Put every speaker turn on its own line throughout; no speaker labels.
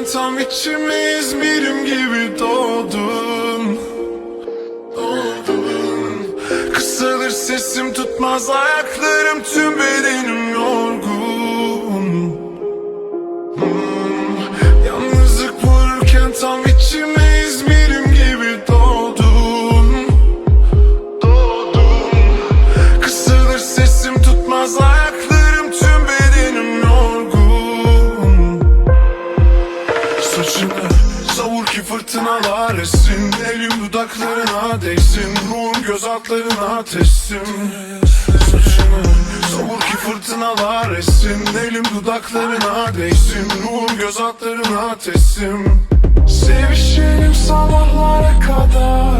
Vururken tam içime İzmir'im gibi doğdun. Doğdun. Kısalır sesim tutmaz ayaklarım tüm bedenim yorgun essin Elim dudaklarına değsin Ruhum göz altlarına teslim Saçını savur ki fırtınalar essin Elim dudaklarına değsin Ruhum göz altlarına teslim Sevişelim sabahlara kadar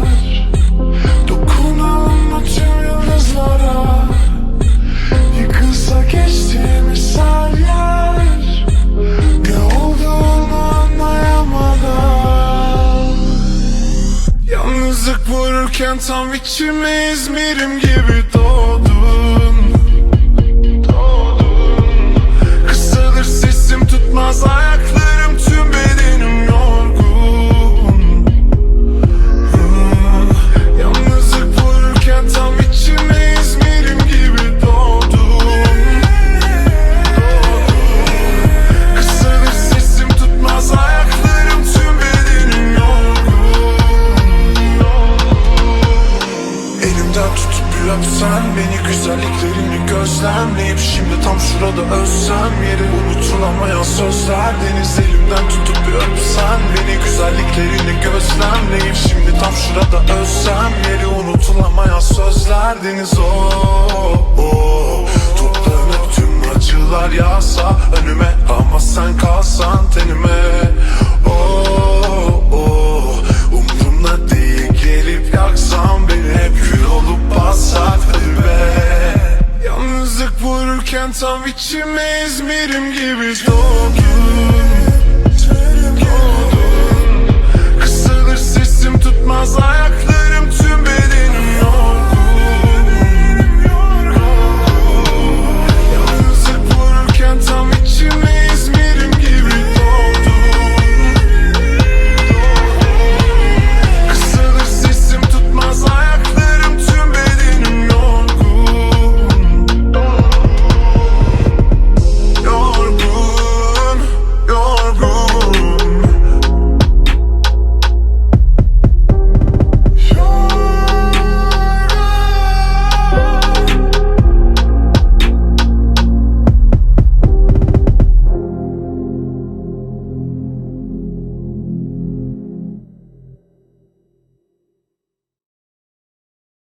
Vururken tam içime İzmir'im gibi Doğdun öpsen beni güzelliklerini gözlemleyip Şimdi tam şurada özsem yeri unutulamayan sözler Deniz elimden tutup bir öpsen beni güzelliklerini gözlemleyip Şimdi tam şurada özsem yeri unutulamayan sözler Deniz o oh, oh. Toplanıp tüm acılar yağsa önüme Ama sen kalsan tenime Vururken tam içime İzmir'im gibi. Doğdun